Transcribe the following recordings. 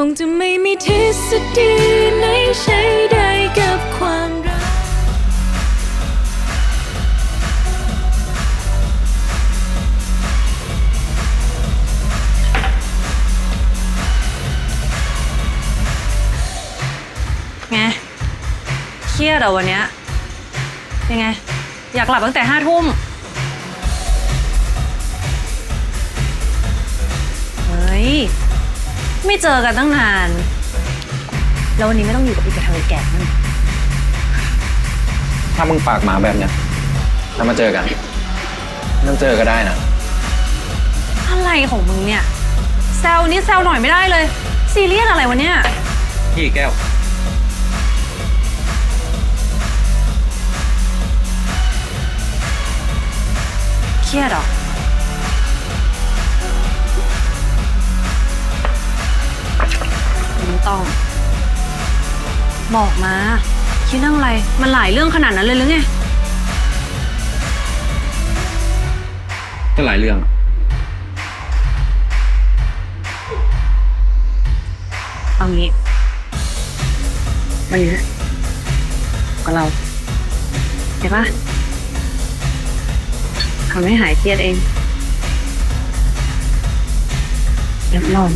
คงจะไม่มีทฤษฎีไหนใช้ได้กับความรัก ไง เครียดเหรอวันเนี้ยยังไง อยากหลับตั้งแต่ห้าทุ่มเฮ้ย ไม่เจอกันตั้งนาน แล้ววันนี้ไม่ต้องอยู่กับอีกระเทยแก่นั่นถ้ามึงปากหมาแบบเนี้ยถ้ามาเจอกันไม่ต้องเจอก็ได้นะ อะไรของมึงเนี่ยแซวนี่แซวหน่อยไม่ได้เลย ซีเรียสอะไรวะเนี่ย พี่แก้ว เครียดเหรอ ต้อง บอกมา คิดเรื่องอะไร มันหลายเรื่องขนาดนั้นเลยหรือไง ก็หลายเรื่องอะเอางี้วันนี้กับเราเห็นปะทำให้หายเครียดเองรับรอง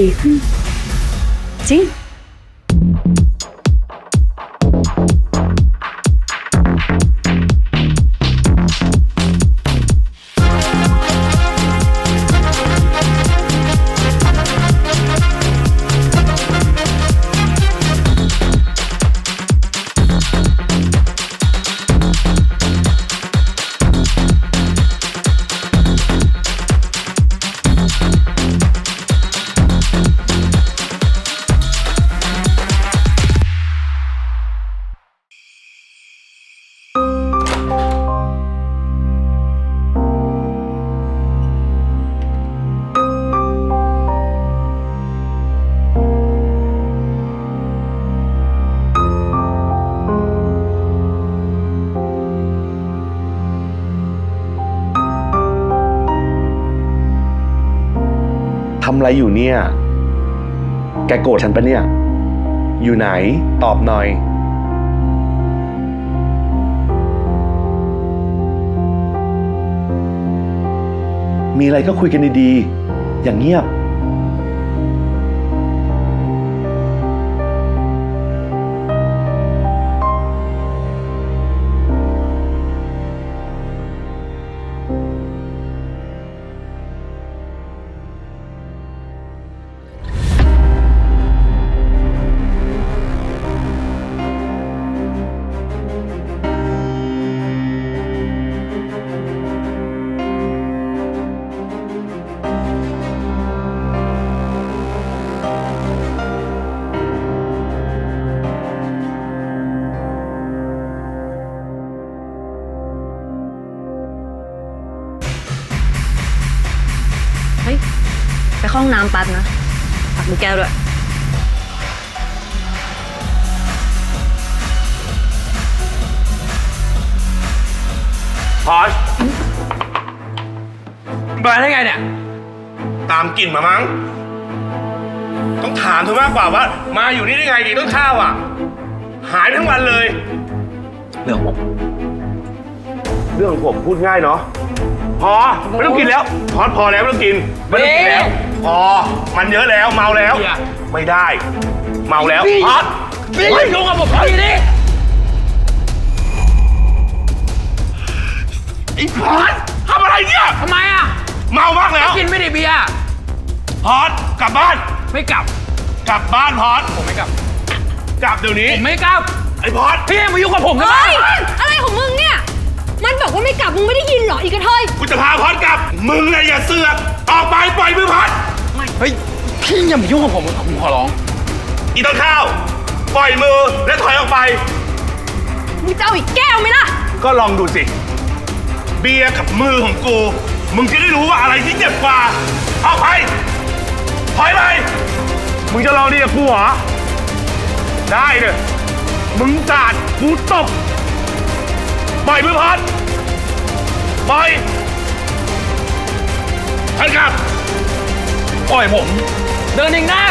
ดีขึ้ อะไรอยู่เนี่ย แกโกรธฉันปะเนี่ย อยู่ไหน ตอบหน่อย มีอะไรก็คุยกันดีๆ อย่างเงียบ น้ำแปั๊บนะฝากมือแก้วด้วยพอชมาได้ไงเนี่ย ตามกลิ่นมามั้ง ต้องถามเธอมากกว่าว่า มาอยู่นี่ได้ไงดีต้นข้าวอะ หายไปทั้งวันเลย เรื่องของผม เรื่องของผมพูดง่ายเนาะ พอไม่ต้องกินแล้วพอพอแล้วไม่ต้องกินไม่ต้องกินแล้วพอมันเยอะแล้วเมาแล้ว ไม่ได้ เมาแล้วพอพี่ยุ่งกับผมพี่นี่ไอ้พอดทำอะไรเนี่ยทำไมอะเมามากแล้วกินไม่ได้เบียร์พอดกลับบ้านไม่กลับ กลับบ้านพอดผมไม่กลับ กลับเดี๋ยวนี้ผมไม่กลับไอ้พอดพี่มายุ่งกับผมทำไมเฮ้ยอะไรของมึงเนี่ย มันบอกว่าไม่กลับมึงไม่ได้ยินเหรออีกระเทยกูจะพาพอดกลับ มึงเลยอย่าเสือกออกไปปล่อยมือพอดเฮ้ยพี่อย่ามายุ่งกับผมผมขอร้อง อีต้นข้าว ปล่อยมือและถอยออกไป มึงจะเอาอีกแก้วไหมล่ะ ก็ลองดูสิ เบียร์กับมือของกู มึงจะได้รู้ว่าอะไรที่เจ็บกว่าออกไปถอยไป มึงจะลองดีกับกูเหรอ ได้เลยมึงจาดกูตบ ปล่อยมือพอดปล่อยพันกลับปล่อยผมปเดินเองได้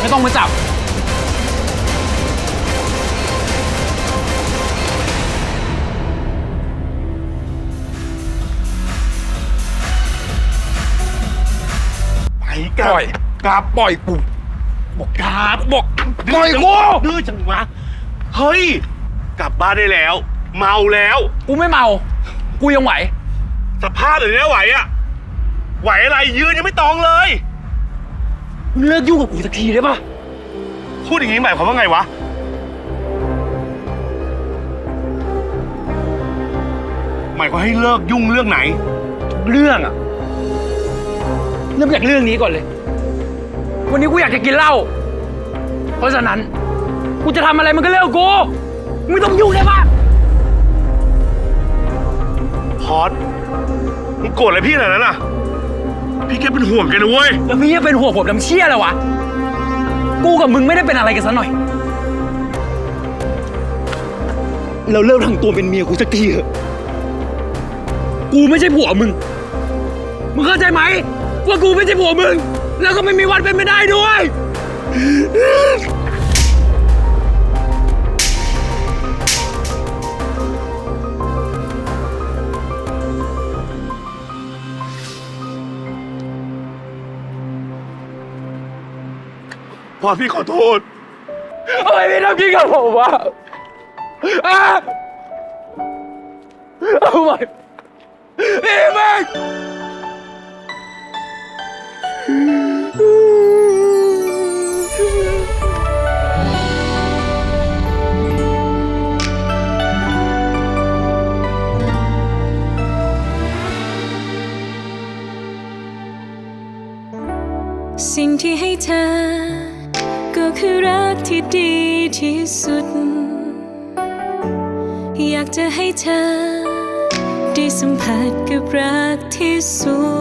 ไม่ต้องมาจับ ไปกลับปล่อย กลับปล่อยกูบอกกลับบอกปดื้ล่อยจังกูดื้อจังวะ เฮ้ย กลับบ้านได้แล้ว เมาแล้ว กูไม่เมา กูยังไหว สภาพแบบนี้ไหวอะไหวอะไรยืนยังไม่ตรงเลย มึงเลิกยุ่งกับกูสักทีได้ปะพูดอย่างนี้หมายความว่าไงวะ หมายความให้เลิกยุ่งเรื่องไหน เรื่องอะเริ่มจากเรื่องนี้ก่อนเลย วันนี้กูอยากจะกินเหล้า เพราะฉะนั้น กูจะทำอะไรมันก็เรื่องของกูมึงไม่ต้องยุ่งได้ปะ พอดมึงโกรธอะไรพี่ขนาดนั้นอะ พี่แค่เป็นห่วงแกันนะเว้ย แล้วพี่จะเป็นห่วงผมน้ำเชี่ยเลยวะ กูกับมึงไม่ได้เป็นอะไรกันซะหน่อย เราเริ่มทำตัวเป็นเมียกูสักทีเถอะกูไม่ใช่ผัวมึง มึงเข้าใจไหมว่ากูไม่ใช่ผัวมึง แล้วก็ไม่มีวันเป็นไม่ได้ด้วย พอดพี่ขอโทษ ทำไมไม่ทำกินกับผมวะอะเอาไปพี่แม่งสิ่งที่ให้เธอก็คือรัก ที่ดีที่สุด อยากจะให้เธอ ได้สัมผัสกับรักที่ส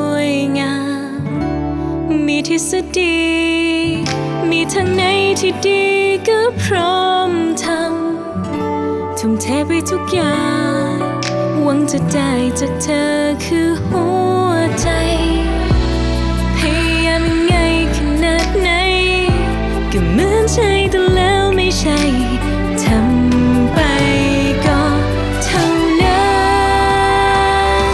วยงาม มีทฤษฎีมีทางไหนที่ดีก็พร้อมทำทุ่มเทไปทุกอย่าง หวังจะได้จากเธอคือหัวใจ ใช่แต่แล้วไม่ใช่ทำไปก็เท่านั้น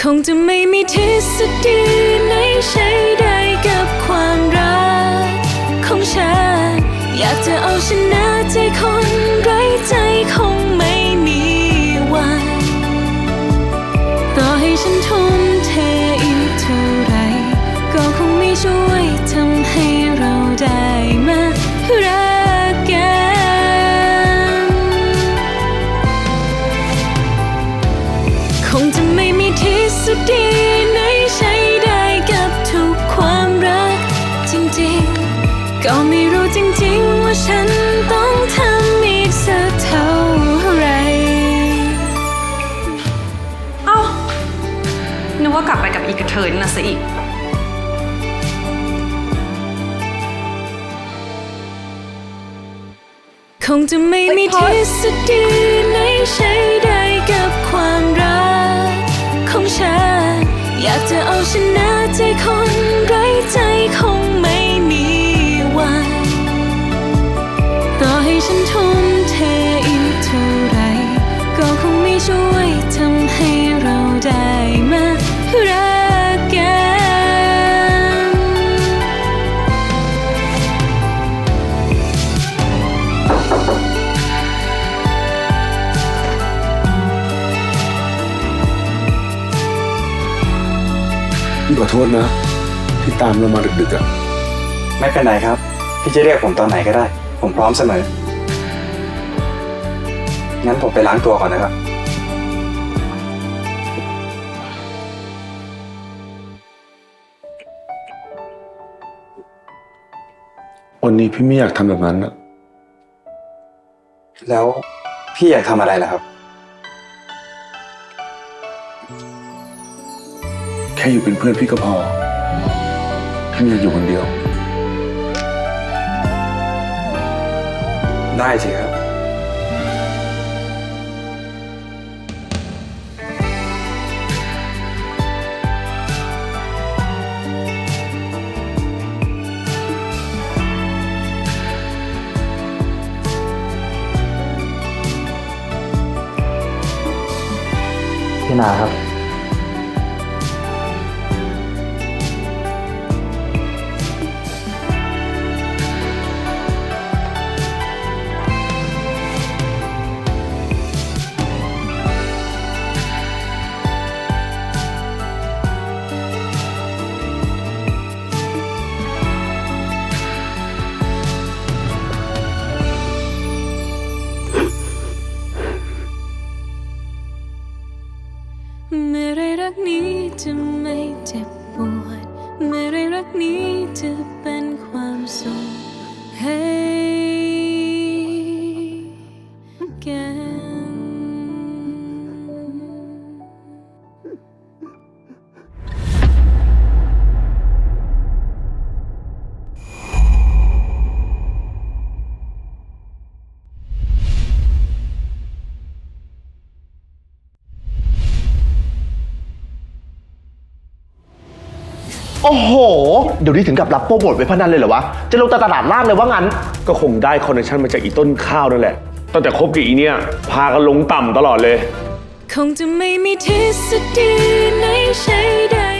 คงจะไม่มีทฤษฎีไหนใช้ได้กับความรักของฉัน อยากจะเอาชนะใจคนไร้ใจคงไม่มีวัน ต่อให้ฉันทุ่มเทอีกเท่าไร ก็คงไม่ช่วยทำให้เราได้ ก็ไม่รู้จริงๆว่าฉันต้องทำอีกสักเท่าไหรเอ้านึกว่ากลับไปกับอีกกระเทยนั่นนะซะอีก คงจะไม่มีทฤษฎีไหนใช้ได้กับความรักของฉัน อยากจะเอาชนะ โทษนะ ที่ตามเรามาดึกๆอะไม่เป็นไรครับ พี่จะเรียกผมตอนไหนก็ได้ ผมพร้อมเสมอ งั้นผมไปล้างตัวก่อนนะครับ วันนี้พี่ไม่อยากทำแบบนั้นอะแล้วพี่อยากทำอะไรล่ะครับ แค่อยู่เป็นเพื่อนพี่ก็พอ พี่จะอยู่คนเดียว ได้สิครับ พี่นาครับ ความ สุขให้กันโอ้โหเดี๋ยวนี้ถึงกับรับโปรโมทไว้พนันเลยเหรอวะ จะลงตลาดล่างเลยว่างั้น ก็คงได้คอนเนคชั่นมาจากอีต้นข้าวนั่นแหละ ตั้งแต่คบกับอีเนี่ย พากันลงต่ำตลอดเลย คงจะไม่มีทฤษฎีไหนใช้ได้